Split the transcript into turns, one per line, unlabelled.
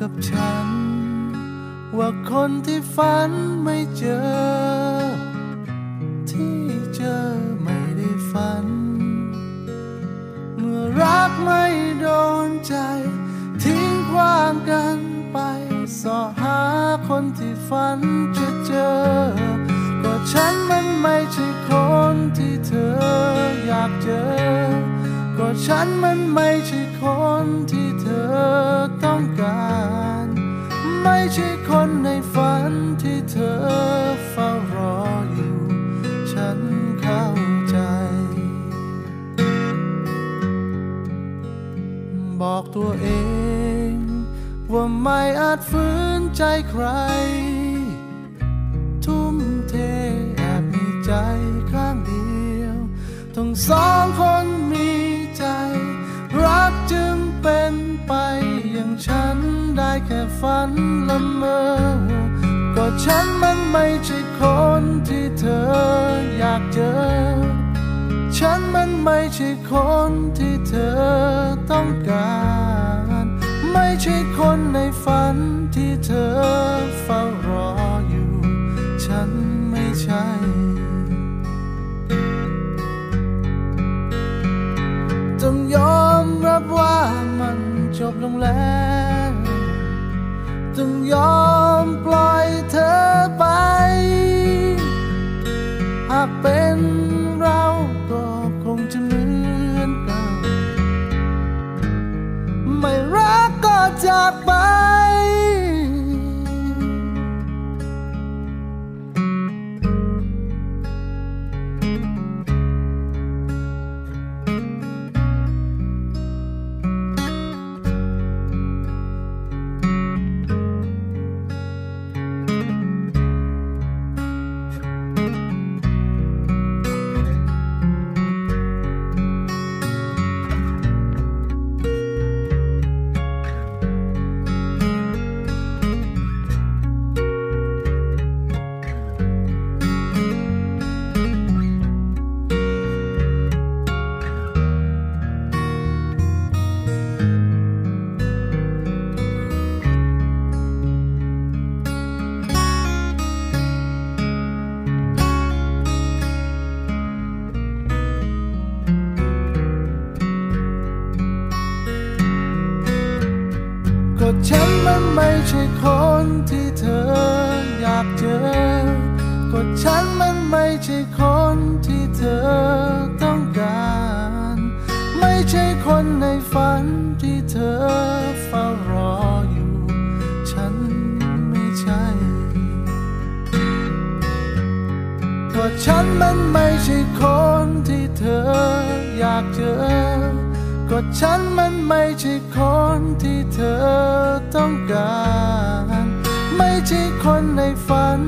กับฉัน ว่าคนที่ฝันไม่เจอ ที่เจอไม่ได้ฝัน เมื่อรักไม่โดนใจ ทิ้งความกันไปสอหาคนที่ฝันจะเจอ ก็ฉันมันไม่ใช่คนที่เธออยากเจอ ก็ฉันมันไม่ใช่คนที่ อต้องการ ไม่ใช่คนในฝันที่เธอเฝ้ารออยู่ ฉันเข้าใจ บอกตัวเอง ว่าไม่อาจฝืนใจใคร ทุ่มเทแอบมีใจข้างเดียว ต้องสองคน แค่ฝันละเมอ ก็ฉันมันไม่ใช่คนที่เธออยากเจอ ฉันมันไม่ใช่คนที่เธอต้องการ ไม่ใช่คนในฝันที่เธอเฝ้ารออยู่ ฉันไม่ใช่ต้องยอมรับว่ามันจบลงแล้ว ต้องยอมปล่อยเธอไป หากเป็นเราก็คงจะเหมือนเก่าไม่รักก็จากไป ก็ฉันมันไม่ใช่คนที่เธออยากเจอ ก็ฉันมันไม่ใช่คนที่เธอต้องการ ไม่ใช่คนในฝันที่เธอเฝ้ารออยู่ ฉันไม่ใช่ ก็ฉันมันไม่ใช่คนที่เธออยากเจอ ก็ฉันมันไม่ใช่คนที่เธอ ต้องการ ไม่ใช่คนในฝัน